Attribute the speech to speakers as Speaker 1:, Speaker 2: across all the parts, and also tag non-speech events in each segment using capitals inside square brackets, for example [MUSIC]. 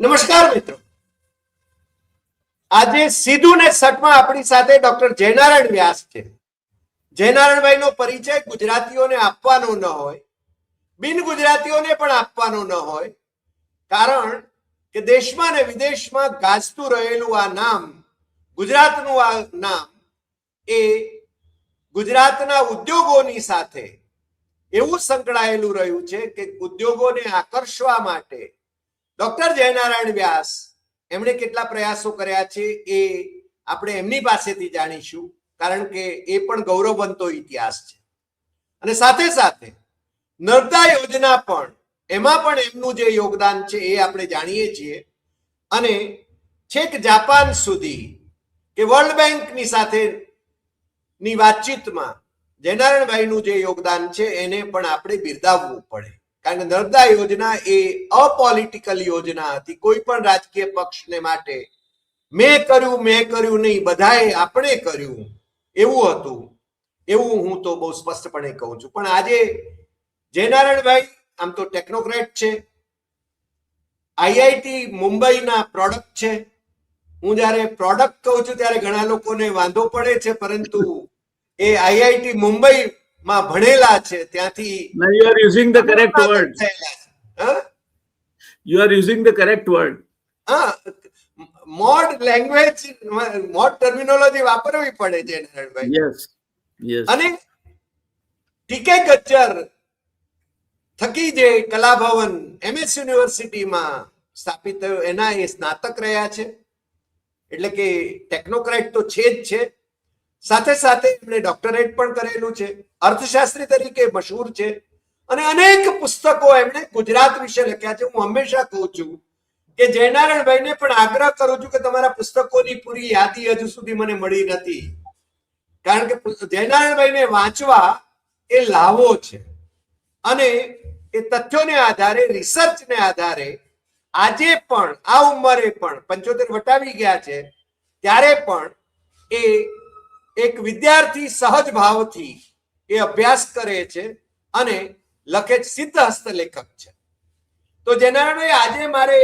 Speaker 1: નમસ્કાર મિત્રો. આજે સીધું ને સટમાં આપણી સાથે ડોક્ટર જયનારાયણ વ્યાસ છે. જયનારાયણભાઈ નો પરિચય ગુજરાતીઓને આપવાનો ન હોય, બિન ગુજરાતીઓને પણ આપવાનો ન હોય, કારણ કે દેશમાં ને વિદેશમાં ગાજતું રહેલું આ નામ, ગુજરાતનું આ નામ એ ગુજરાતના ઉદ્યોગોની સાથે એવું સંકળાયેલું રહ્યું છે કે ઉદ્યોગોને આકર્ષવા માટે ડોક્ટર જયનારાયણ વ્યાસ એમણે કેટલા પ્રયાસો કર્યા છે એ આપણે એમની પાસેથી જાણીશું, કારણ કે એ પણ ગૌરવવંતો ઇતિહાસ છે. અને સાથે સાથે નર્મદા યોજના પણ, એમાં પણ એમનું જે યોગદાન છે એ આપણે જાણીએ છીએ. અને છેક જાપાન સુધી કે વર્લ્ડ બેંકની સાથે ની વાતચીતમાં જયનારાયણભાઈનું જે યોગદાન છે એને પણ આપણે બિરદાવવું પડે. કારણ કે નર્મદા યોજના એ અપોલિટિકલ યોજના હતી. કોઈ પણ રાજકીય પક્ષને માટે મેં કર્યું મેં કર્યું નહીં, બધાએ આપણે કર્યું. એવું હતું. એવું હું તો બહુ સ્પષ્ટપણે કહું છું. પણ આજે જયનારાયણભાઈ આમ તો ટેકનોક્રેટ છે. આઈઆઈટી મુંબઈના પ્રોડક્ટ છે. હું જ્યારે પ્રોડક્ટ કહું છું ત્યારે ઘણા લોકોને વાંધો પડે છે, પરંતુ એ આઈઆઈટી મુંબઈમાં ભણેલા છે ત્યાંથી
Speaker 2: you are using the correct word you
Speaker 1: થયેલા
Speaker 2: using the correct
Speaker 1: word mode language mode terminology વાપરવી પડે છે.
Speaker 2: Yes.
Speaker 1: અને ટીકે ગચ્ચર થકી જે કલાભવન એમએસ યુનિવર્સિટીમાં સ્થાપિત થયો એના એ સ્નાતક રહ્યા છે. એટલે કે ટેકનોક્રેટ તો છે જ છે. સાથે સાથે એમણે ડોક્ટરેટ પણ કરેલું છે, અર્થશાસ્ત્રી તરીકે મશહૂર છે. અને અનેક પુસ્તકો એમણે ગુજરાત વિશે લખ્યા છે. હું હંમેશા કહું છું કે જયનારાયણભાઈને પણ આગ્રહ કરું છું કે તમારા પુસ્તકોની પૂરી યાદી હજુ સુધી મને મળી નથી. કારણ કે જયનારાયણભાઈને વાંચવા એ લાવો છે. અને એ તથ્યોને આધારે, રિસર્ચને આધારે આજે પણ, આ ઉંમરે પણ, પંચોતેર વટાવી ગયા છે, ત્યારે પણ એ એક વિદ્યાર્થી સહજ ભાવથી એ અભ્યાસ કરે છે અને લખે છે સિદ્ધ હસ્ત લેખક છે. તો જયનારાયણભાઈ આજે મારે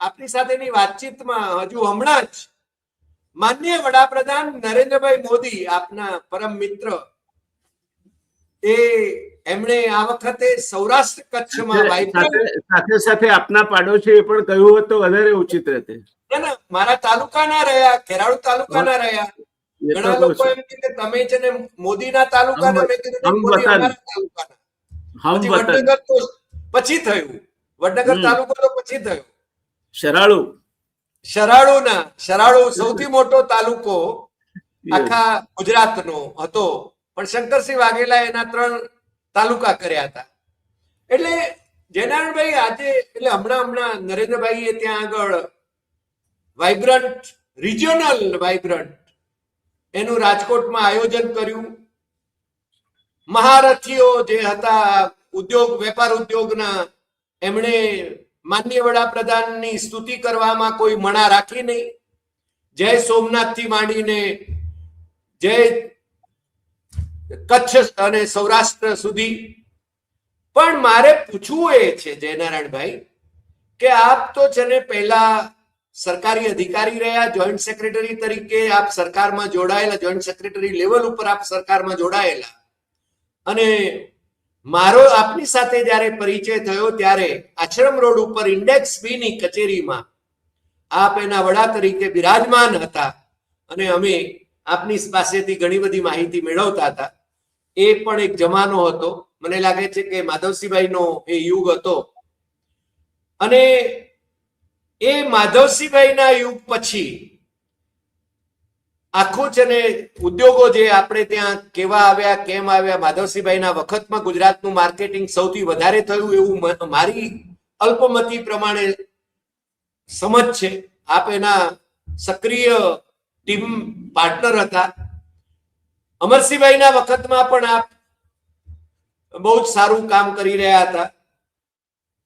Speaker 1: આપની સાથેની વાતચીતમાં હજુ હમણાં જ માન્ય વડાપ્રધાન નરેન્દ્રભાઈ મોદી આપના પરમ મિત્ર એ એમણે આ વખતે સૌરાષ્ટ્ર કચ્છમાં
Speaker 2: સાથે સાથે આપના પાડોશી એ પણ કહ્યું હોત તો વધારે ઉચિત રહેતે.
Speaker 1: ના, મારા તાલુકાના રહ્યા ખેરાળુ તાલુકાના રહ્યા. ઘણા લોકો એમ કે તમે છે ને મોદીના તાલુકાના મેં કીધું મોદી અમારા તાલુકાના.
Speaker 2: હમ
Speaker 1: પછી
Speaker 2: વતન.
Speaker 1: વડનગર તો પછી થયું. વડનગર તાલુકો તો પછી થયું.
Speaker 2: શરાળુ.
Speaker 1: શરાળુના શરાળુ સૌથી મોટો તાલુકો. આખા ગુજરાતનો હતો. પણ શંકરસિંહ વાઘેલા એના ત્રણ તાલુકા કર્યા હતા. એટલે જયનારાયણભાઈ આજે એટલે હમણાં હમણાં નરેન્દ્રભાઈએ ત્યાં આગળ વાઇબ્રન્ટ રિજિયોનલ વાઇબ્રન્ટ એનું રાજકોટમાં આયોજન કર્યું. મહારથીઓ જે હતા, ઉદ્યોગ, વેપાર ઉદ્યોગના, એમણે માન્ય વડાપ્રધાનની સ્તુતિ કરવામાં કોઈ મણા રાખી નહીં. જય સોમનાથથી માંડીને જય કચ્છ અને સૌરાષ્ટ્ર સુધી. પણ મારે પૂછવું એ છે, જયનારાયણભાઈ, કે આપ તો છે ને પહેલા સરકારી અધિકારી રહ્યા જોઈન્ટ સેક્રેટરી તરીકે આપ સરકારમાં જોડાયેલા જોઈન્ટ સેક્રેટરી લેવલ ઉપર આપ સરકારમાં જોડાયેલા. અને મારો આપની સાથે જ્યારે પરિચય થયો ત્યારે આશ્રમ રોડ ઉપર ઇન્ડેક્સ બી ની કચેરીમાં આપ એના વડા તરીકે બિરાજમાન હતા અને અમે આપની પાસેથી ઘણી બધી માહિતી મેળવતા હતા. એ પણ એક જમાનો હતો. મને લાગે છે કે માધવસિંહભાઈનો એ યુગ હતો. અને એ માધવસિંહભાઈના યુગ પછી આખું છે ને ઉદ્યોગો જે આપણે ત્યાં કેવા આવ્યા, કેમ આવ્યા, માધવસિંહભાઈના વખતમાં ગુજરાતનું માર્કેટિંગ સૌથી વધારે થયું એવું મારી અલ્પમતી પ્રમાણે સમજ છે. આપ એના સક્રિય ટીમ પાર્ટનર હતા. અમરસિંહભાઈના વખતમાં પણ આપ બહુ જ સારું કામ કરી રહ્યા હતા.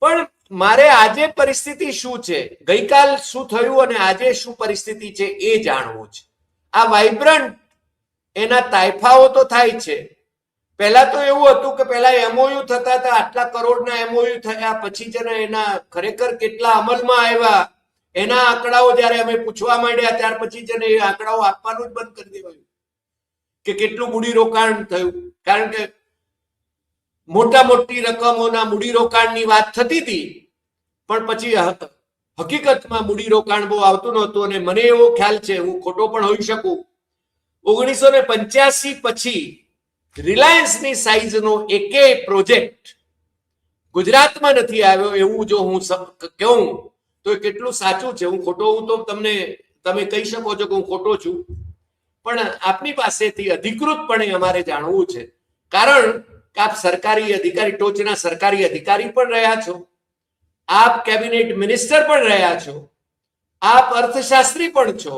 Speaker 1: પણ મારે આજે પરિસ્થિતિ શું છે? ગઈકાલ શું થયું અને આજે શું પરિસ્થિતિ છે એ જાણવું છે. આ વાઇબ્રન્ટ એના તાયફાઓ તો થાય છે. પહેલા તો એવું હતું કે પહેલા એમઓયુ થતા હતા, આટલા કરોડના એમઓયુ થયા, પછી છે ને એના ખરેખર કેટલા અમલમાં આવ્યા, એના આંકડાઓ જ્યારે અમે પૂછવા માંડ્યા, ત્યાર પછી છે ને એ આંકડાઓ આપવાનું જ બંધ કરી દેવાયું. કે કેટલું મૂડીરોકાણ થયું. કારણ કે મોટા મોટી રકમોના મૂડીરોકાણની વાત થતી હતી. પણ પછી હકીકતમાં મૂડીરોકાણ બહુ આવતું નહોતું અને મને એવો ખ્યાલ છે, હું ખોટો પણ હોઈ શકું. ઓગણીસો ને પંચ્યાસી પછી રિલાયન્સની સાઈઝનો એકે પ્રોજેક્ટ ગુજરાતમાં નથી આવ્યો એવું જો હું કહું, તો એ કેટલું સાચું છે. હું ખોટો હું તો તમને, તમે કહી શકો છો કે હું ખોટો છું. પણ આપની પાસેથી અધિકૃતપણે અમારે જાણવું છે. કારણ આપ સરકારી અધિકારી, ટોચના સરકારી અધિકારી પણ રહ્યા છો. આપ કેબિનેટ મિનિસ્ટર પણ રહ્યા છો. આપ અર્થશાસ્ત્રી પણ છો.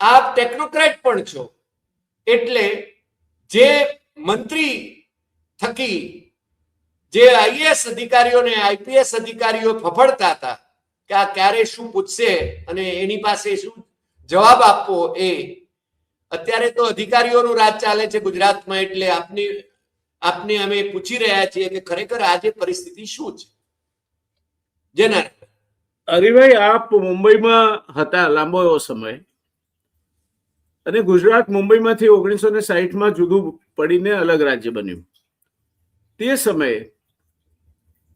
Speaker 1: આપ ટેકનોક્રેટ પણ છો. એટલે જે મંત્રી થકી જે આઈએએસ અધિકારીઓને આઈપીએસ અધિકારીઓ ફફડતા હતા કે આ ક્યારે શું પૂછશે અને એની પાસે શું જવાબ આપવો એ, અત્યારે તો અધિકારીઓનું રાજ ચાલે છે ગુજરાતમાં એટલે આપની આપને અમે પૂછી રહ્યા છીએ કે ખરેખર આજે પરિસ્થિતિ શું છે? જેના
Speaker 2: હરિભાઈ, આપ મુંબઈમાં હતા લાંબો એવો સમય. અને ગુજરાત મુંબઈમાંથી ઓગણીસો ને સાહીઠમાં જુદું પડીને અલગ રાજ્ય બન્યું. તે સમયે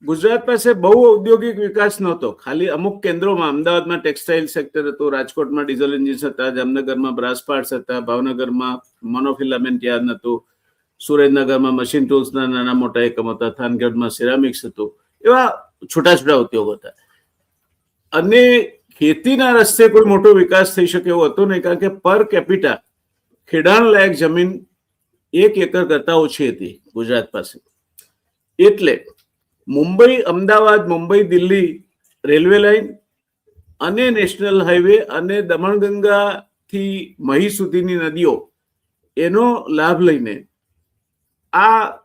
Speaker 2: ગુજરાત પાસે બહુ ઔદ્યોગિક વિકાસ નહોતો. ખાલી અમુક કેન્દ્રોમાં, અમદાવાદમાં ટેક્સટાઇલ સેક્ટર હતું, રાજકોટમાં ડીઝલ એન્જિન્સ હતા, જામનગરમાં બ્રાસ પાર્ટ્સ હતા, ભાવનગરમાં મોનોફિલામેન્ટ યાર્ન હતું સુરેન્દ્રનગરમાં મશીન ટૂલ્સના નાના મોટા એકમો હતા, થાનગઢમાં સિરામિક્સ હતું, એવા છૂટા છૂટા ઉદ્યોગો હતા. અને ખેતીના રસ્તે કોઈ મોટો વિકાસ થઈ શકે એવો હતો નહીં, કારણ કે પર કેપિટા ખેડાણ લાયક જમીન એક એકર કરતા ઓછી હતી ગુજરાત પાસે. એટલે મુંબઈ, અમદાવાદ, મુંબઈ, દિલ્હી રેલવે લાઇન અને નેશનલ હાઈવે અને દમણગંગાથી મહી સુધીની નદીઓ એનો લાભ લઈને આ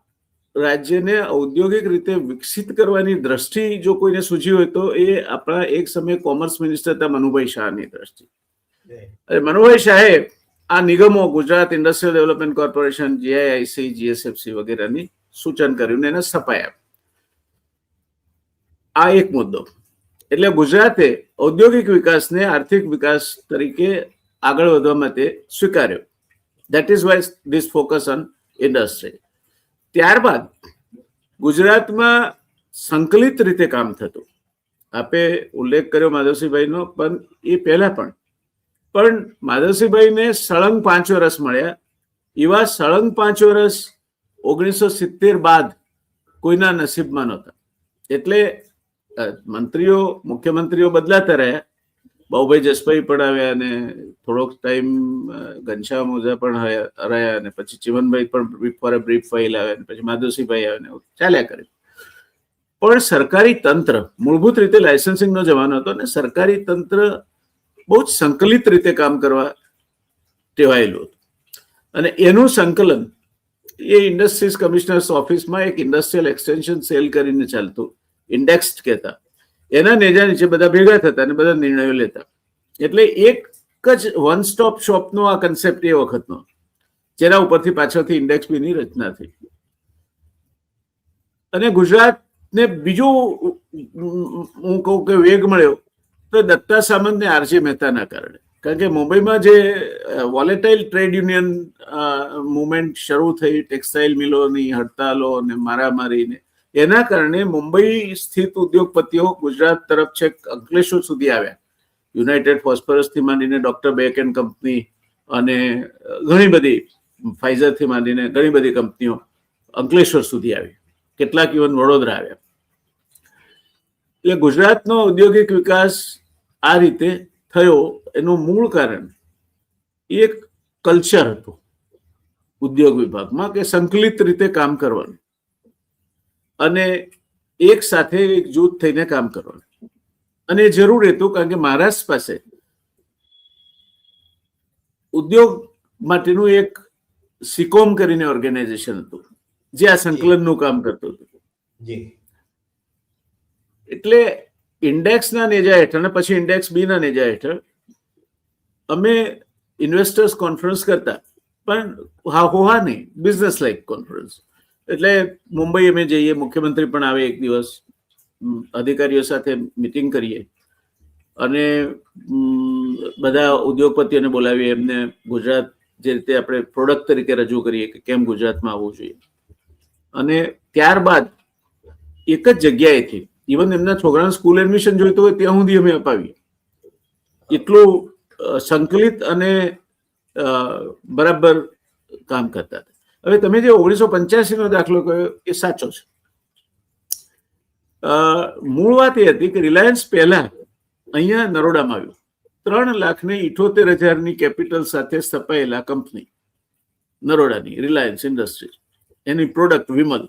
Speaker 2: રાજ્યને ઔદ્યોગિક રીતે વિકસિત કરવાની દ્રષ્ટિ જો કોઈને સૂચી હોય તો એ આપણા એક સમયે કોમર્સ મિનિસ્ટર હતા મનુભાઈ શાહની દ્રષ્ટિ. મનુભાઈ શાહે આ નિગમો Gujarat industrial development corporation GIIC GSFC વગેરેની સૂચન કર્યું ને એને સપાયા આ એક મુદ્દો. એટલે ગુજરાતે ઔદ્યોગિક વિકાસને આર્થિક વિકાસ તરીકે આગળ વધવા માટે સ્વીકાર્યો. That is why this focus on industry ત્યારબાદ ગુજરાતમાં સંકલિત રીતે કામ થતું. આપે ઉલ્લેખ કર્યો માધવસિંહભાઈનો, પણ એ પહેલા પણ. પણ માધવસિંહભાઈને સળંગ પાંચ વર્ષ મળ્યા. એવા સળંગ પાંચ વર્ષ ઓગણીસો સિત્તેર બાદ કોઈના નસીબમાં નહોતા. એટલે મંત્રીઓ, મુખ્યમંત્રીઓ બદલાતા રહ્યા. બાબુભાઈ જસભાઈ પણ આવ્યા અને થોડોક ટાઈમ ઘનશ્યામ ઓઝા પણ હયા- રહ્યા અને પછી ચીમનભાઈ પણ ફોર અ બ્રીફ ફાઇલ આવ્યા અને પછી માધુસિંહભાઈ આવ્યા ને ચાલ્યા કરે. પણ સરકારી તંત્ર, મૂળભૂત રીતે લાયસન્સિંગનો જમાનો હતો અને સરકારી તંત્ર બહુ જ સંકલિત રીતે કામ કરવા ટેવાયેલું હતું. અને એનું સંકલન એ ઇન્ડસ્ટ્રીઝ કમિશનર્સ ઓફિસમાં એક ઇન્ડસ્ટ્રીયલ એક્સટેન્શન સેલ કરીને ચાલતું ઇન્ડેક્સ કહેતા. એના નેજા નીચે બધા ભેગા થતા અને બધા નિર્ણયો લેતા. એટલે એક જ વન સ્ટોપ શોપનો આ કન્સેપ્ટ એ વખતનો. જેના ઉપરથી પાછળથી ઇન્ડેક્સ બીની રચના થઈ. અને ગુજરાતને બીજું હું કહું કે વેગ મળ્યો, તો દત્તા સામંત ને આરજી મહેતાના કારણે. કારણ કે મુંબઈમાં જે વોલેટાઇલ ટ્રેડ યુનિયન મુવમેન્ટ શરૂ થઈ ટેક્સટાઇલ મિલોની હડતાલો અને મારામારીને એના કારણે મુંબઈ સ્થિત ઉદ્યોગપતિઓ ગુજરાત તરફ છે અંકલેશ્વર સુધી આવ્યા. યુનાઇટેડ ફોસ્ફરસથી માંડીને ડોક્ટર બેક એન્ડ કંપની અને ઘણી બધી, ફાઇઝરથી માંડીને ઘણી બધી કંપનીઓ અંકલેશ્વર સુધી આવી. કેટલાક ઇવન વડોદરા આવ્યા. એટલે ગુજરાતનો ઔદ્યોગિક વિકાસ આ રીતે થયો, એનું મૂળ કારણ એક કલ્ચર હતું ઉદ્યોગ વિભાગમાં કે સંકલિત રીતે કામ કરવાનું. અને એક સાથે એક જૂથ થઈને કામ કરવાનું. અને એ જરૂર હતું કારણ કે મહારાષ્ટ્ર પાસે ઉદ્યોગ માટેનું એક સિકોમ કરીને ઓર્ગેનાઇઝેશન હતું જે આ સંકલનનું કામ કરતું હતું. એટલે ઇન્ડેક્સના નેજા હેઠળ અને પછી ઇન્ડેક્સ બી ના નેજા હેઠળ અમે ઇન્વેસ્ટર્સ કોન્ફરન્સ કરતા પણ હા હોવા નહીં બિઝનેસ લાઈક કોન્ફરન્સ એટલે મુંબઈ અમે જઈએ, મુખ્યમંત્રી પણ આવે એક દિવસ અધિકારીઓ સાથે મિટિંગ કરીએ. અને બધા ઉદ્યોગપતિઓને બોલાવીએ, એમને ગુજરાત જે રીતે આપણે પ્રોડક્ટ તરીકે રજૂ કરીએ કે કેમ ગુજરાતમાં આવવું જોઈએ. અને ત્યારબાદ એક જ જગ્યાએથી ઇવન એમના છોકરાને સ્કૂલ એડમિશન જોઈતું હોય ત્યાં સુધી અમે અપાવીએ. એટલું સંકલિત અને બરાબર કામ કરતા હતા. હવે તમે જે ઓગણીસો પંચ્યાસી નો દાખલો કહ્યો એ સાચો છે. મૂળ વાત એ હતી કે રિલાયન્સ પહેલા અહીંયા નરોડામાં આવ્યું. ત્રણ લાખ ને ઇઠોતેર હજારની કેપિટલ સાથે સ્થપાયેલા કંપની. નરોડાની રિલાયન્સ ઇન્ડસ્ટ્રી એની પ્રોડક્ટ વિમલ.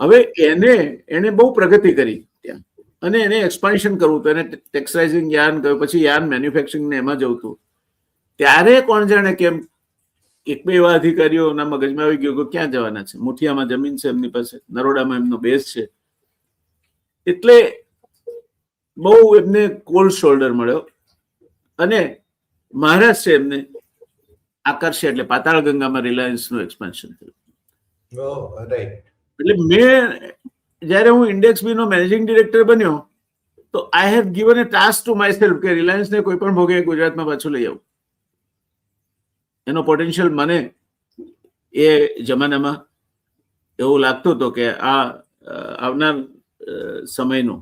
Speaker 2: હવે એને એને બહુ પ્રગતિ કરી ત્યાં. અને એને એક્સપાન્શન કરવું હતું. એને ટેક્સટાઇઝિંગ યાર્ન કહ્યું પછી યાર્ન મેન્યુફેક્ચરિંગ ને એમાં જવું હતું. ત્યારે કોણ જાણે કેમ એક બે એવા અધિકારીઓના મગજમાં આવી ગયું કે ક્યાં જવાના છે? મુઠિયામાં જમીન છે એમની પાસે નરોડામાં એમનો બેઝ છે. એટલે બહુ એમને કોલ્ડ શોલ્ડર મળ્યો અને મહારાષ્ટ્ર એમને આકર્ષે એટલે પાતાળ ગંગામાં રિલાયન્સનું એક્સપાન્શન થયું.
Speaker 1: Oh,
Speaker 2: એટલે મેં જ્યારે હું ઇન્ડેક્સ બી નો મેનેજિંગ ડિરેક્ટર બન્યો તો I have given a task to myself કે રિલાયન્સ ને કોઈ પણ ભોગે ગુજરાતમાં પાછું લઈ આવું. એનો પોટેન્શિયલ મને એ જમાનામાં એવું લાગતું હતું કે આ આવનાર સમયનું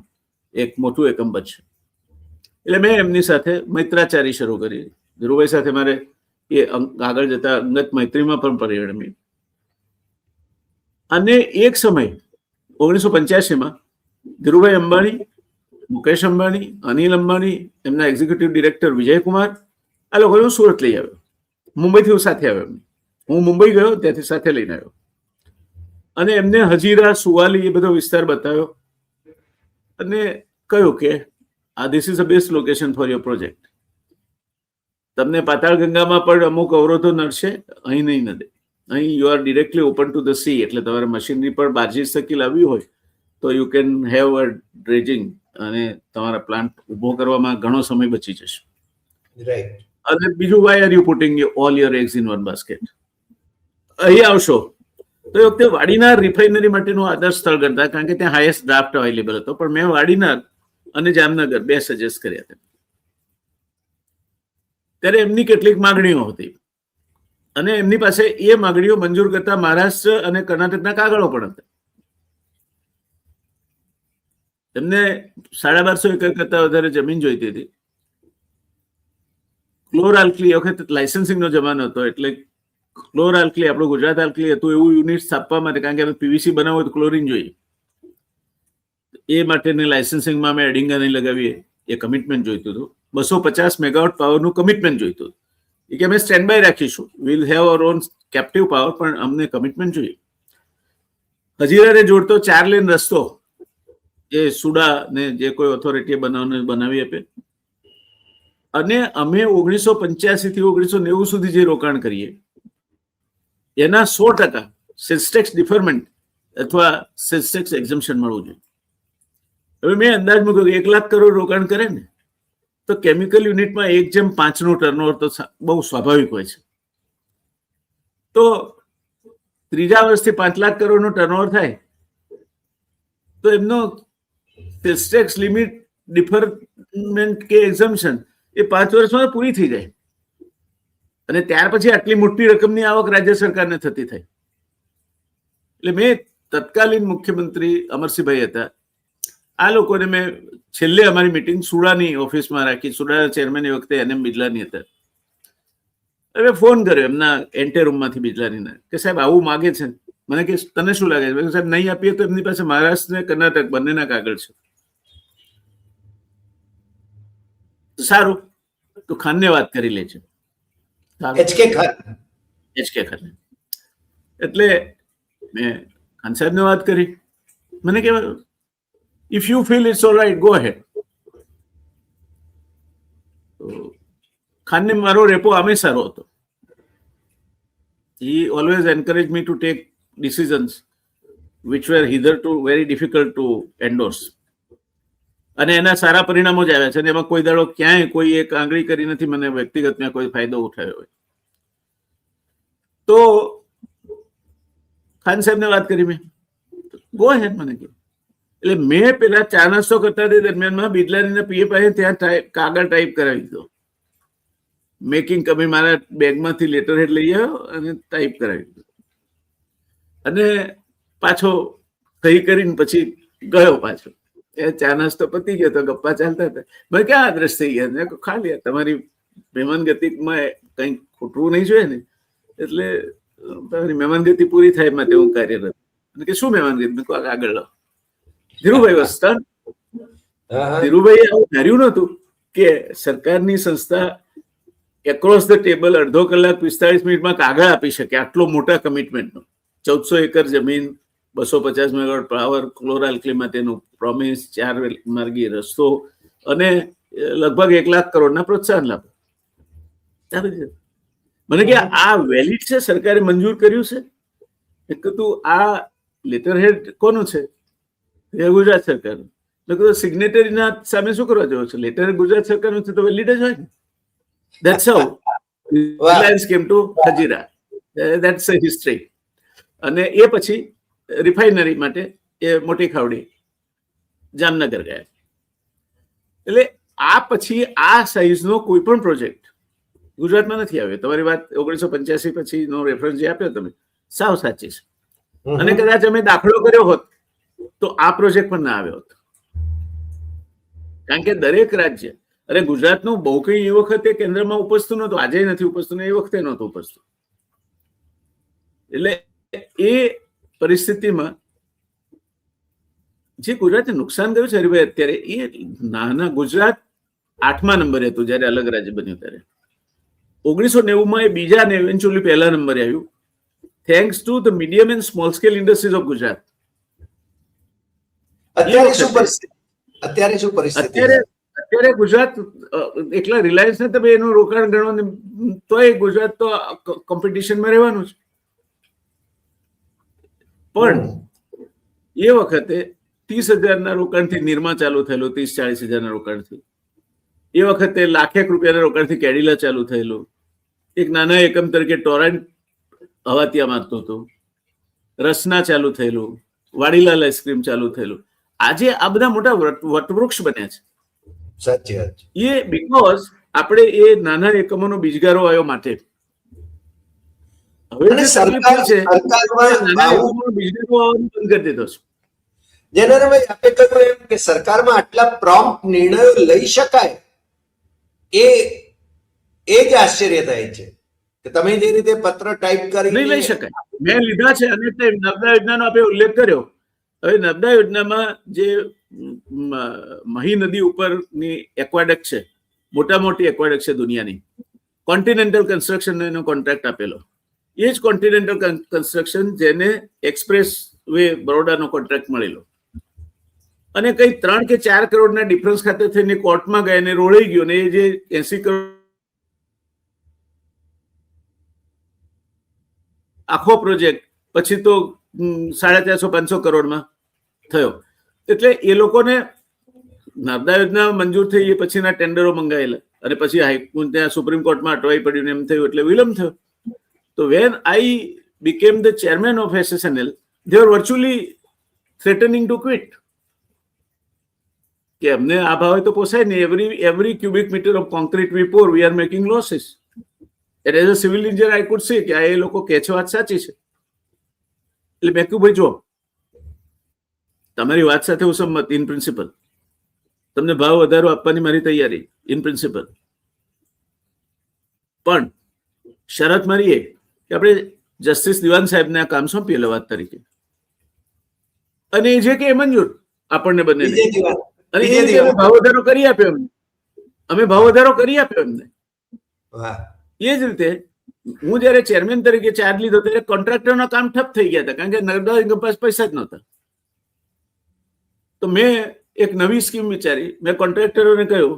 Speaker 2: એક મોટું એકમ બનશે. એટલે મેં એમની સાથે મૈત્રાચારી શરૂ કરી. ધ્રુવભાઈ સાથે મારે એ આગળ જતા અંગત મૈત્રીમાં પણ પરિણમી. અને એક સમય, ઓગણીસો પંચ્યાસીમાં ધીરુભાઈ અંબાણી, મુકેશ અંબાણી, અનિલ અંબાણી, એમના એક્ઝિક્યુટિવ ડિરેક્ટર વિજયકુમાર, આ લોકોને સુરત લઈ આવ્યો. મુંબઈથી હું સાથે આવ્યો એમને. હું મુંબઈ ગયો, ત્યાંથી સાથે લઈને આવ્યો. અને એમને હજીરા, સુવાલી એ બધો વિસ્તાર બતાવ્યો. અને કહ્યું કે, આ this is a best location for your project તમને પાતાળ ગંગામાં પણ અમુક અવરોધો નડશે, અહીં નહીં નડે. અહીં you are directly open to the sea એટલે તમારે મશીનરી પર બારજી થકી લાવવી હોય, તો you can have a dredging અને તમારા પ્લાન્ટ ઊભો કરવામાં ઘણો સમય બચી જશે.
Speaker 1: Right.
Speaker 2: અને બીજું why are you putting all your eggs in one basket અહીં આવશો. તો એ વખતે વાડીનાર રિફાઇનરી માટેનું આદર્શ સ્થળ કરતા કારણ કે ત્યાં હાઈએસ્ટ ડ્રાફ્ટ અવેલેબલ હતો. પણ મેં વાડીનાર અને જામનગર બે સજેસ્ટ કર્યા હતા. ત્યારે એમની કેટલીક માગણીઓ હતી. અને એમની પાસે એ માગણીઓ મંજૂર કરતા મહારાષ્ટ્ર અને કર્ણાટકના કાગળો પણ હતા. એમને સાડા બારસો એકર કરતા વધારે જમીન જોઈતી હતી. ક્લોર આલ્કલી એ વખત લાયસન્સિંગનો જમાનો હતો, એટલે ક્લોર આલ્કલી આપણું ગુજરાત આલ્કલી હતું, એવું યુનિટ સ્થાપવા માટે, કારણ કે પીવીસી બનાવવું તો ક્લોરિન જોઈએ. એ માટેની લાયસન્સિંગમાં અમે એડિંગા નહીં લગાવીએ, એ કમિટમેન્ટ જોઈતું હતું. બસો પચાસ મેગાવોટ પાવરનું કમિટમેન્ટ જોઈતું હતું. એ કે અમે સ્ટેન્ડ બાય રાખીશું. Will have our own captive power પણ અમને કમિટમેન્ટ જોઈએ. હજીરાને જોડતો ચાર લેન રસ્તો, એ સુડા ને જે કોઈ ઓથોરિટીએ બનાવવાનું બનાવી આપે. અને અમે ઓગણીસો પંચ્યાસી થી ઓગણીસો નેવું સુધી જે રોકાણ કરીએ, એના સો ટકા સેલ્સટેક્સ ડિફરમેન્ટ અથવા સેલ્સટેક્સ એક્ઝમ્પશન મળવું જોઈએ. હવે મેં અંદાજ મૂક્યો કે એક લાખ કરોડ રોકાણ કરે ને, તો કેમિકલ યુનિટમાં એક જેમ પાંચનું ટર્નઓવર તો બહુ સ્વાભાવિક હોય છે. તો ત્રીજા વર્ષથી પાંચ લાખ કરોડનું ટર્નઓવર થાય, તો એમનો સેલ્સટેક્સ લિમિટ ડિફરમેન્ટ કે એક્ઝમ્પશન એ પાંચ વર્ષમાં પૂરી થઈ જાય. અને ત્યાર પછી આટલી મોટી રકમની આવક રાજ્ય સરકારને થતી થઈ એટલે મેં તત્કાલીન મુખ્યમંત્રી અમરસિંહભાઈ હતા. આ લોકોને મેં છેલ્લે અમારી મિટિંગ સુડાની ઓફિસમાં રાખી. સુડાના ચેરમેન એ વખતે એનએમ બિજલાની હતા. હવે ફોન કર્યો એમના એન્ટે રૂમમાંથી બિજલાનીને કે સાહેબ આવું માગે છે. મને કે તને શું લાગે છે? સાહેબ, નહીં આપીએ તો એમની પાસે મહારાષ્ટ્ર ને કર્ણાટક બંનેના કાગળ છે. સારું તો ખાનને વાત કરી લેજે સારું
Speaker 1: HK ખાન.
Speaker 2: એચકે ખાને એટલે મેં ખાન સાહેબને વાત કરી મને કે if you feel it's all right go head ખાનને મારો રેપો આમે સારો હતો he always encouraged me to take decisions which were hitherto very difficult to endorse અને એના સારા પરિણામો જ આવ્યા છે અને એમાં કોઈ દાડો ક્યાંય કોઈ એક આંગળી કરી નથી, મને વ્યક્તિગત મેં કોઈ ફાયદો ઉઠાવ્યો હોય. તો ખાન સાહેબને વાત કરી મેં. ગો હેડ મને કહ્યું એટલે મેં પેલા ચા નાસ્તો કરતા તે દરમિયાનમાં બિરલાની પીએ પાસે ત્યાં ટાઈપ- કાગળ ટાઈપ કરાવી દીધો. મેકિંગ કમી મારા બેગમાંથી લેટર હેડ લઈ આવ્યો અને ટાઈપ કરાવી દીધો. અને પાછો સહી કરીને પછી ગયો પાછો. એ ચા નાસ્તો પતી ગયો તો ગપ્પા ચાલતા હતા. મેં ક્યાં આદરસ થઈ ગયા? મેં ખાલી તમારી મહેમાન ગતિમાં કંઈ ખૂટવું નહીં જોઈએ ને. એટલે તમારી મહેમાન ગતિ પૂરી થાય માટે હું કાર્યરત. અને કે શું મહેમાન ગતિ? મેં આગળ લો ધીરુભાઈ વસ્તા.
Speaker 1: હા, હા.
Speaker 2: ધીરુભાઈ આવું ધાર્યું નહોતું કે સરકારની સંસ્થા એક્રોસ ધ ટેબલ અડધો કલાક પિસ્તાળીસ મિનિટમાં કાગળ આપી શકે આટલો મોટા કમિટમેન્ટનો ચૌદસો એકર જમીન બસો પચાસ મેગાવોટ પાવર ક્લોરાલ્કલી તેનું પ્રોમિસ ચાર માર્ગી રસ્તો અને લગભગ એક લાખ કરોડના પ્રોત્સાહન લાભ. મને કે આ વેલિડ છે? સરકારે મંજૂર કર્યું છે? એક કીધું આ લેટર હેડ કોનું છે? એ ગુજરાત સરકારનું. કીધું સિગ્નેટરીના સામે શું કરવા જવો છે? લેટર ગુજરાત સરકારનું છે તો વેલિડ જ હોય ને? That's how Reliance came to Hazira that's a history અને એ પછી રિફાઇનરી માટે એ મોટી ખાવડી જામનગર ગયા. એટલે આ પછી આ સાઇઝનો કોઈ પણ પ્રોજેક્ટ ગુજરાતમાં નથી આવ્યો. તમારી વાત ઓગણીસો પંચ્યાસી પછી નો રેફરન્સ જે આપ્યો તમે સાવ સાચી છે. અને કદાચ અમે દાખલો કર્યો હોત તો આ પ્રોજેક્ટ પણ ના આવ્યો હોત. કારણ કે દરેક રાજ્ય અરે ગુજરાતનું બહુ કઈ એ વખતે કેન્દ્રમાં ઉપજતું નહોતું આજે નથી ઉપજતું ને એ વખતે નહોતું ઉપજતું એટલે એ પરિસ્થિતિમાં જે ગુજરાતને નુકસાન થયું છે હરિભાઈ અત્યારે એ નાના ગુજરાત આઠમા નંબરે હતું જ્યારે અલગ રાજ્ય બન્યું ત્યારે. ઓગણીસો નેવુંમાં એ બીજા ને ઇવેન્ચ્યુઅલી પહેલા નંબરે આવ્યું. Thanks to the medium and small scale industries of Gujarat.
Speaker 1: અત્યારે શું પરિસ્થિતિ? અત્યારે શું પરિસ્થિતિ?
Speaker 2: અત્યારે અત્યારે ગુજરાત એકલા રિલાયન્સ ને તમે એનું રોકાણ ગણો ને તોય ગુજરાત તો કોમ્પિટિશનમાં રહેવાનું છે પણ એ વખતે ત્રીસ હજારના રોકાણથી નિરમા ચાલુ થયેલું ત્રીસ ચાલીસ હજારના રોકાણથી. એ વખતે લાખેક રૂપિયાના રોકાણથી કેડિલા ચાલુ થયેલું. એક નાના એકમ તરીકે ટોરેન્ટ હવાતિયા મારતું હતો. રસના ચાલુ થયેલું વાડીલાલ આઈસ્ક્રીમ ચાલુ થયેલું. આજે આ બધા મોટા વટવૃક્ષ બન્યા છે.
Speaker 1: સાચી વાત
Speaker 2: એ બીકોઝ આપણે એ નાના એકમોનો બીજગારો આવ્યો માટે. હવે
Speaker 1: સરકાર
Speaker 2: છે. બંધ કરી દીધો છે.
Speaker 1: જેનારાભાઈ આપે કહ્યું એમ કે સરકારમાં આટલા પ્રોમ્પ્ટ નિર્ણયો લઈ શકાય એ એ જ આશ્ચર્ય થાય છે. કે તમે જે રીતે પત્ર ટાઈપ
Speaker 2: નહીં લઈ શકાય. મેં લીધા છે અને તે નર્મદા યોજનાનો આપણે ઉલ્લેખ કર્યો. હવે નર્મદા યોજનામાં જે મહી નદી ઉપરની એક્વાડક્ટ છે મોટા મોટી એક્વાડક છે દુનિયાની. કોન્ટિનેન્ટલ કન્સ્ટ્રક્શન એનો કોન્ટ્રાક્ટ આપેલો. એ જ કોન્ટિનેન્ટલ કન્સ્ટ્રક્શન જેને એક્સપ્રેસ વે બરોડાનો કોન્ટ્રાક્ટ મળેલો. અને કઈ ત્રણ કે ચાર કરોડના ડિફરન્સ ખાતે થઈને કોર્ટમાં ગયા ને રોળાઈ ગયો ને એ જે એસી કરોડ આખો પ્રોજેક્ટ પછી તો સાડા ચારસો, પાંચસો કરોડમાં થયો. એટલે એ લોકોને નર્મદા યોજના મંજૂર થઈ એ પછીના ટેન્ડરો મંગાવેલા અને પછી હાઈકોર્ટ ત્યાં સુપ્રીમ કોર્ટમાં અટવાઈ પડ્યું ને એમ થયું એટલે વિલંબ થયો. તો when I became the chairman of SSNL, they were virtually threatening to quit કે અમને આ ભાવે તો પોસાય નહીં every every cubic metre of concrete we pour we are making losses at as a civil engineer I could see કે આ એ લોકો કે છે વાત સાચી છે એટલે મેં કહ્યું ભાઈ જો તમારી વાત સાથે હું સંમત ઇન પ્રિન્સિપલ તમને ભાવ વધારો આપવાની મારી તૈયારી ઇન પ્રિન્સિપલ પણ શરત મારી એ કે આપણે જસ્ટિસ દિવાન સાહેબને આ કામ સોંપીએ વાત તરીકે. અને એ જે કે મંજૂર આપણને બંને અને એ રીતે ભાવ વધારો કરી આપ્યો એમને. અમે ભાવ વધારો કરી આપ્યો એમને. એ જ રીતે હું જયારે ચેરમેન તરીકે ચાર્જ લીધો ત્યારે કોન્ટ્રાક્ટરના કામ ઠપ થઈ ગયા હતા કારણ કે નર્મદા નિગમ પાસે પૈસા જ નહોતા. તો મેં એક નવી સ્કીમ વિચારી. મેં કોન્ટ્રાક્ટરોને કહ્યું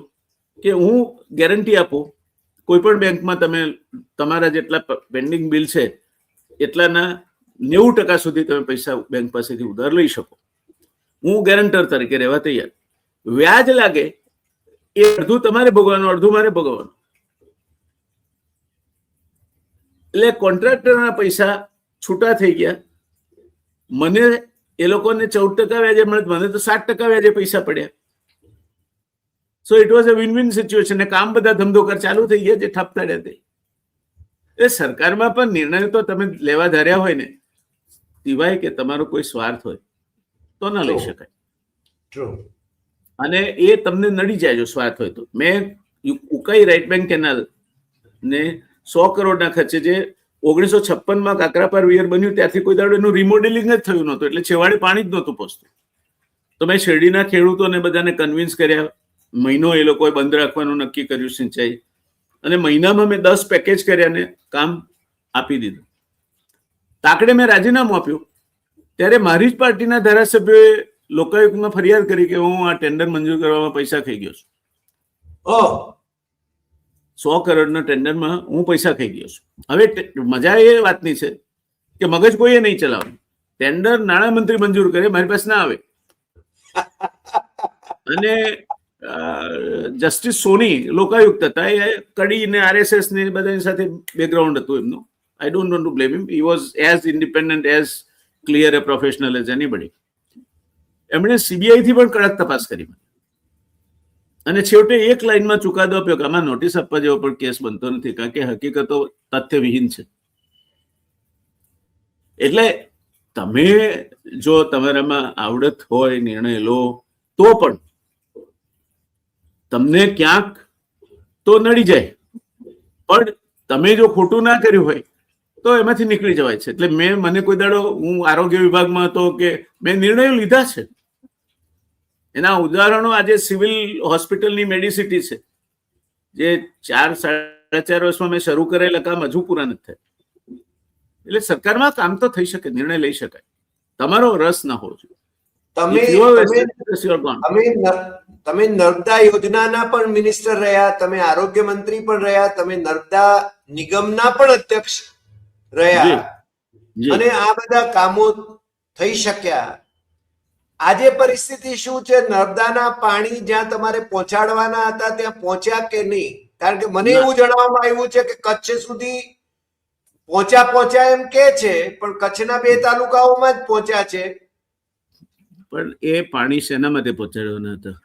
Speaker 2: કે હું ગેરંટી આપું કોઈ પણ બેંકમાં તમે તમારા જેટલા પેન્ડિંગ બિલ છે, એટલાના નેવું ટકા સુધી તમે પૈસા બેંક પાસેથી ઉધાર લઈ શકો. હું ગેરંટર તરીકે રહેવા તૈયાર. વ્યાજ લાગે એ અડધું તમારે ભોગવવાનું, અડધું મારે ભોગવવાનું. એટલે કોન્ટ્રાક્ટરના પૈસા છૂટા થઈ ગયા. મને એ લોકોને ચૌદ ટકા વ્યાજે મળે, મને તો સાત ટકા વ્યાજે પૈસા પડ્યા. So it was a win win situation ને કામ બધા ધમધોકર ચાલુ થઈ ગયા જે ઠપ થયા તે. એ સરકારમાં પણ નિર્ણય તો તમે લેવા ધાર્યા હોય ને સિવાય કે તમારો કોઈ સ્વાર્થ હોય તો ન લઈ શકાય. અને એ તમને નડી જાય જો સ્વાર્થ હોય તો. મેં ઉકાઈ રાઈટ બેંક કેનાલ ને સો કરોડના ખર્ચે જે ઓગણીસો છપ્પનમાં કાકરાપાર વિયર બન્યું ત્યારથી કોઈ દાડો એનું રિમોડેલિંગ જ થયું નહોતું. એટલે છેવાડે પાણી જ નહોતું પહોંચતું તો મેં શેરડીના ખેડૂતોને બધાને કન્વિન્સ કર્યા મહિનો એ લોકોએ બંધ રાખવાનું નક્કી કર્યું સિંચાઈ. અને મહિનામાં મેં દસ પેકેજ કર્યા ને કામ આપી દીધું. તાકડે મેં રાજીનામું આપ્યું. ત્યારે મારી જ પાર્ટીના ધારાસભ્યોએ લોકાયુક્તમાં ફરિયાદ કરી કે હું આ ટેન્ડર મંજૂર કરવામાં પૈસા ખાઈ ગયો છું. સો કરોડના ટેન્ડરમાં હું પૈસા ખાઈ ગયો છું. હવે મજા એ વાતની છે કે મગજ કોઈએ નહીં ચલાવવાનું ટેન્ડર નાણામંત્રી મંજૂર કરે મારી પાસે ના આવે. [LAUGHS] અને જસ્ટિસ સોની લોકાયુક્ત હતા. એ કડી ને આરએસએસ ને બધાની સાથે બેકગ્રાઉન્ડ હતું એમનું. I don't want to blame him he was as independent as clear a professional as anybody એમણે સીબીઆઈથી પણ કડક તપાસ કરી અને છેવટે એક લાઈનમાં ચુકાદો આપ્યો કે આમાં નોટિસ આપવા જેવો પણ કેસ બનતો નથી. કારણ કે હકીકતો તથ્યવિહીન છે. એટલે તમે જો તમારામાં આવડત હોય, નિર્ણય લો, તો પણ તમને ક્યાંક તો નડી જાય, પણ તમે જો ખોટું ના કર્યું હોય, તો એમાંથી નીકળી જવાય છે. એટલે મેં, મને કોઈ દાડો, હું આરોગ્ય વિભાગમાં હતો કે મેં નિર્ણયો લીધા છે. એના ઉદાહરણો આજે સિવિલ હોસ્પિટલની મેડિસિટી છે, જે ચાર, સાડા ચાર વર્ષમાં મેં શરૂ કરેલા કામ હજુ પૂરા નથી થયા. એટલે સરકારમાં કામ તો થઈ શકે, નિર્ણય લઈ શકાય. તમારો રસ ના હોવો જોઈએ.
Speaker 1: તમે તમે. તમે નર્મદા યોજનાના પણ મિનિસ્ટર રહ્યા તમે આરોગ્ય મંત્રી પણ રહ્યા તમે નર્મદા નિગમના પણ અધ્યક્ષ રહ્યા. અને આ બધા કામો થઈ શક્યા. આજે પરિસ્થિતિ શું છે? નર્મદાના પાણી જ્યાં તમારે પહોંચાડવાના હતા ત્યાં પહોંચ્યા કે નહીં? કારણ કે મને એવું જણાવવામાં આવ્યું છે કે કચ્છ સુધી પહોંચ્યા પહોંચ્યા એમ કે છે પણ કચ્છના બે તાલુકાઓમાં જ પહોંચ્યા છે.
Speaker 2: પણ એ પાણી શેના માટે પહોંચાડવાના હતા?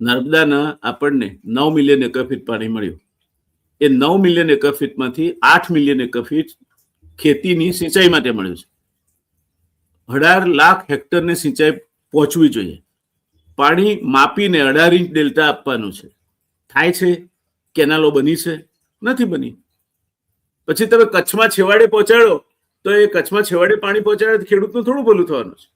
Speaker 2: નર્મદાના આપણને નવ મિલિયન એકરફીટ પાણી મળ્યું. એ નવ મિલિયન એકરફીટમાંથી આઠ મિલિયન એકરફીટ ખેતીની સિંચાઈ માટે મળ્યું છે. અઢાર લાખ હેક્ટરને સિંચાઈ પહોંચવી જોઈએ. પાણી માપીને અઢાર ઇંચ ડેલ્ટા આપવાનું છે. થાય છે? કેનાલો બની છે? નથી બની. પછી તમે કચ્છમાં છેવાડે પહોંચાડો, તો એ કચ્છમાં છેવાડે પાણી પહોંચાડે ખેડૂતનું થોડું ભલું થવાનું છે.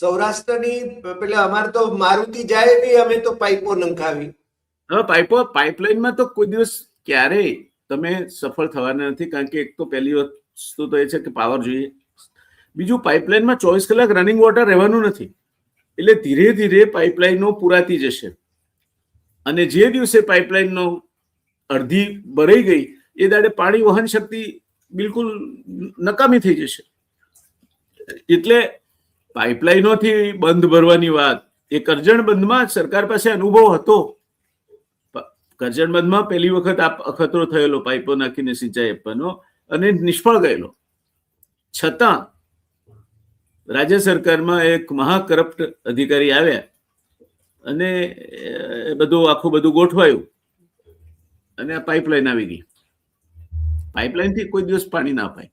Speaker 1: સૌરાષ્ટ્રની પેલા અમારે તો મારુતિ જાય બી અમે તો પાઇપો નંખાવી.
Speaker 2: હવે પાઇપો, પાઇપલાઇનમાં તો કોઈ દિવસ ક્યારેય તમે સફળ થવાના નથી, કારણ કે એક તો પહેલી વસ્તુ તો એ છે કે પાવર જોઈએ. બીજું, પાઇપલાઇનમાં ચોવીસ કલાક રનિંગ વોટર રહેવાનું નથી. એટલે ધીરે ધીરે પાઇપલાઇનો પૂરાતી જશે. અને જે દિવસે પાઇપલાઇનનો અડધી ભરાઈ ગઈ, એ દાડે પાણી વહન શક્તિ બિલકુલ નકામી થઈ જશે. એટલે પાઇપલાઇનોથી બંધ ભરવાની વાત. એ કરજણ બંધમાં સરકાર પાસે અનુભવ હતો. કરજણ બંધમાં પહેલી વખત આ અખતરો થયેલો, પાઇપો નાખીને સિંચાઈ આપવાનો અને નિષ્ફળ ગયેલો. છતાં રાજ્ય સરકારમાં એક મહાકરપ્ટ અધિકારી આવ્યા અને એ બધું આખું બધું ગોઠવાયું અને આ પાઇપલાઇન આવી ગઈ. પાઇપલાઇનથી કોઈ દિવસ પાણી ના અપાય.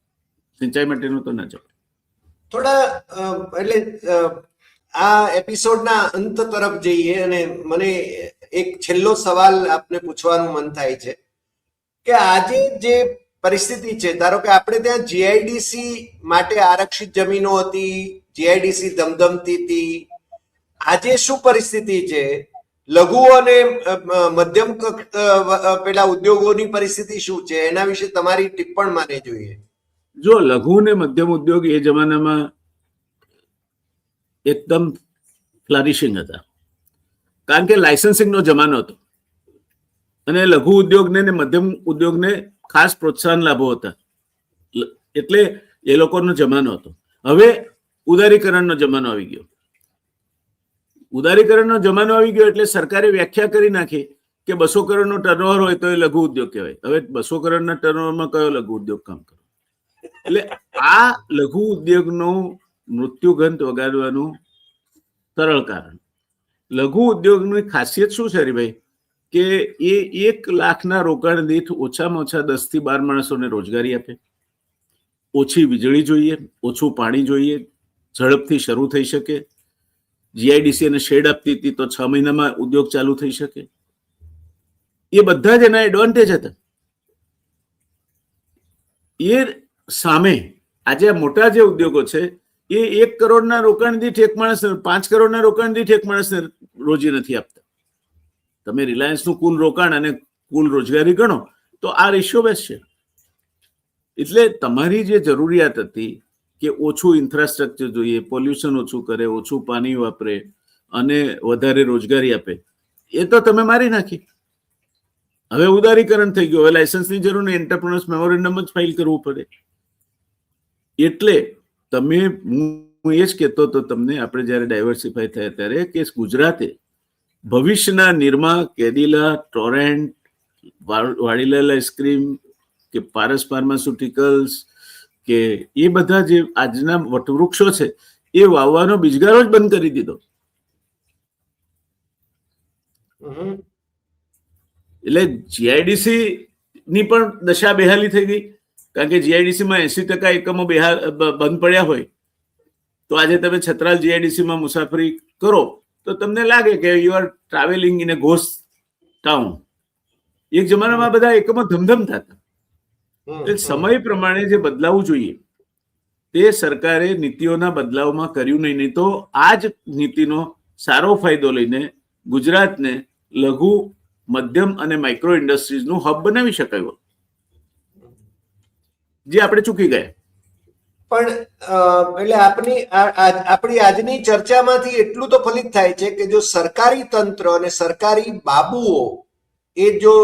Speaker 2: સિંચાઈ માટેનું તો ના જવાય.
Speaker 1: થોડા એટલે આ એપિસોડના અંત તરફ જઈએ અને મને એક છેલ્લો સવાલ આપને પૂછવાનું મન થાય છે કે આજે જે પરિસ્થિતિ છે, ધારો કે આપણે ત્યાં જીઆઈડીસી માટે આરક્ષિત જમીનો હતી જીઆઈડીસી ધમધમતી હતી, આજે શું પરિસ્થિતિ છે? લઘુ અને મધ્યમ પેલા ઉદ્યોગોની પરિસ્થિતિ શું છે? એના વિશે તમારી ટિપ્પણ માને જોઈએ
Speaker 2: જો લઘુ ને મધ્યમ ઉદ્યોગ એ જમાનામાં એકદમ ફ્લરિશિંગ હતા. કારણ કે લાયસન્સિંગનો જમાનો હતો. અને લઘુ ઉદ્યોગને ને મધ્યમ ઉદ્યોગને ખાસ પ્રોત્સાહન લાભો હતા. એટલે એ લોકોનો જમાનો હતો. હવે ઉદારીકરણનો જમાનો આવી ગયો. ઉદારીકરણનો જમાનો આવી ગયો એટલે સરકારે વ્યાખ્યા કરી નાખી કે બસો કરોડનો ટર્નઓવર હોય તો એ લઘુ ઉદ્યોગ કહેવાય. હવે બસો કરોડના ટર્નઓવરમાં કયો લઘુ ઉદ્યોગ કામ કરે? એટલે આ લઘુ ઉદ્યોગનો મૃત્યુગંત વગાડવાનું સરળ કારણ. લઘુ ઉદ્યોગની ખાસિયત શું છે હરિભાઈ? કે એ એક લાખના રોકાણ દીઠ ઓછામાં ઓછા દસથી બાર માણસોને રોજગારી આપે. ઓછી વીજળી જોઈએ, ઓછું પાણી જોઈએ, ઝડપથી શરૂ થઈ શકે. જીઆઈડીસી એને શેડ આપતી હતી તો છ મહિનામાં ઉદ્યોગ ચાલુ થઈ શકે. એ બધા જ એના એડવાન્ટેજ હતા. એ સામે આજે મોટા જે ઉદ્યોગો છે, એ એક કરોડના રોકાણ દીઠ એક માણસ પાંચ કરોડના રોકાણ દીઠ એક માણસને રોજી નથી આપતા. તમે રિલાયન્સનું કુલ રોકાણ અને કુલ રોજગારી ગણો, તો આ રેશિયો બેસ્ટ છે. એટલે તમારી જે જરૂરિયાત હતી કે ઓછું ઇન્ફ્રાસ્ટ્રક્ચર જોઈએ પોલ્યુશન ઓછું કરે, ઓછું પાણી વાપરે અને વધારે રોજગારી આપે, એ તો તમે મારી નાખી. હવે ઉદારીકરણ થઈ ગયું, હવે લાયસન્સની જરૂર નહીં એન્ટરપ્રનર્સ મેમોરેન્ડમ જ ફાઇલ કરવું પડે. એટલે તમે હું એ જ કહેતો હતો તમને આપણે જ્યારે ડાયવર્સિફાય થયા ત્યારે કે ગુજરાતે ભવિષ્યના Nirma Cadila Torrent Vadilal ice cream કે પારસ ફાર્માસ્યુટિકલ્સ કે એ બધા જે આજના વટવૃક્ષો છે એ વાવવાનો બીજગારો જ બંધ કરી દીધો. એટલે જીઆઈડીસી ની પણ દશા બેહાલી થઈ ગઈ. કારણ કે જીઆઈડીસીમાં એસી ટકા એકમો બિહાર બંધ પડ્યા હોય તો આજે તમે છત્રાલ જીઆઈડીસીમાં મુસાફરી કરો તો તમને લાગે કે you are travelling in a Ghosh town એક જમાનામાં બધા એકમો ધમધમતા હતા. એટલે સમય પ્રમાણે જે બદલાવું જોઈએ તે સરકારે નીતિઓના બદલાવમાં કર્યું નહીં નહીં તો આ જ નીતિનો સારો ફાયદો લઈને ગુજરાતને લઘુ મધ્યમ અને માઇક્રો ઇન્ડસ્ટ્રીઝનું હબ બનાવી શકાયું. જે આપણે ચૂકી ગયા.
Speaker 1: પણ એટલે આપની આપણી આજની ચર્ચામાંથી એટલું તો ફલિત થાય છે કે જો સરકારી તંત્ર અને સરકારી બાબુઓ એ જો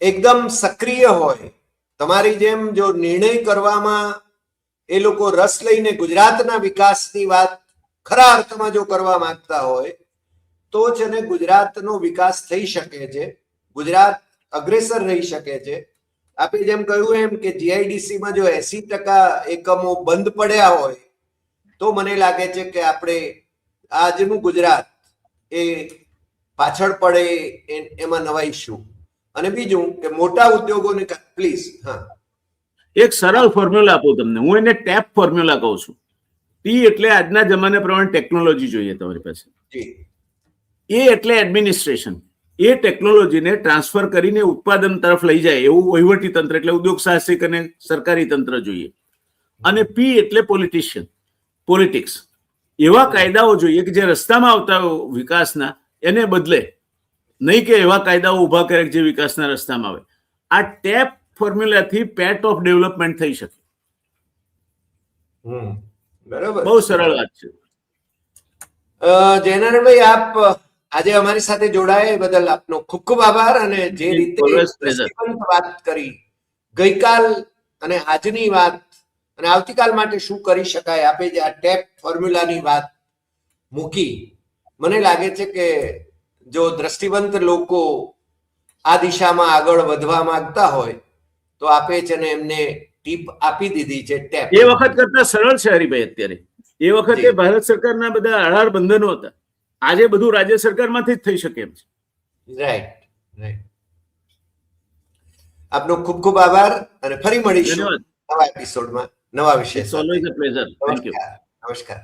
Speaker 1: એકદમ સક્રિય હોય, તમારી જેમ જો નિર્ણય કરવામાં એ લોકો રસ લઈને ગુજરાતના વિકાસની વાત ખરા અર્થમાં જો કરવા માંગતા હોય, તો જ એને ગુજરાતનો વિકાસ થઈ શકે છે. ગુજરાત અગ્રેસર રહી શકે છે. આપે જેમ કહ્યું એમ કે જીઆઈડીસીમાં જો એસી ટકા એકમો બંધ પડ્યા હોય તો મને લાગે છે કે આપણે આજનું ગુજરાત એ પાછળ પડે એમાં નવાઈશું અને બીજું કે મોટા ઉદ્યોગોને પ્લીઝ હા.
Speaker 2: એક સરળ ફોર્મ્યુલા આપું તમને. હું એને ટેપ ફોર્મ્યુલા કહું છું. ટી એટલે આજના જમાના પ્રમાણે ટેકનોલોજી જોઈએ તમારી પાસે. એ એટલે એડમિનિસ્ટ્રેશન એ ટેકનોલોજીને ટ્રાન્સફર કરીને ઉત્પાદન તરફ લઈ જાય એવું વહીવટી તંત્ર એટલે ઉદ્યોગ સાહસિક અને સરકારી તંત્ર જોઈએ. અને પી એટલે પોલિટિશિયન પોલિટિક્સ એવા કાયદાઓ જોઈએ કે જે રસ્તામાં આવતા વિકાસના એને બદલે નહીં કે એવા કાયદાઓ ઊભા કરે જે વિકાસના રસ્તામાં આવે. આ ટેપ ફોર્મ્યુલાથી પેટ ઓફ ડેવલપમેન્ટ થઈ શકે.
Speaker 1: બરાબર.
Speaker 2: બહુ સરળ વાત છે.
Speaker 1: જયનારાયણભાઈ આપ આજે અમારી સાથે જોડાયા એ બદલ આપનો ખૂબ ખૂબ આભાર અને જે રીતે વાત કરી ગઈકાલ અને આજની વાત અને આવતીકાલ માટે શું કરી શકાય આપે જે આ ટેપ ફોર્મ્યુલાની વાત મૂકી મને લાગે છે કે જો દ્રષ્ટિવંત લોકો આ દિશામાં આગળ વધવા માંગતા હોય તો આપે છે ને એમને ટીપ આપી દીધી છે ટેપ.
Speaker 2: એ વખત કરતા સરળ છે હરિભાઈ અત્યારે. એ વખતે. ભારત સરકારના બધા આધાર બંધનો હતા. આજે બધું રાજ્ય સરકારમાંથી જ થઈ શકે એમ છે.
Speaker 1: રાઈટ રાઈટ આપનો ખૂબ ખૂબ આભાર અને ફરી મળીશું નવા એપિસોડમાં નવા વિષય
Speaker 2: it's always a pleasure thank you
Speaker 1: નમસ્કાર. નમસ્કાર.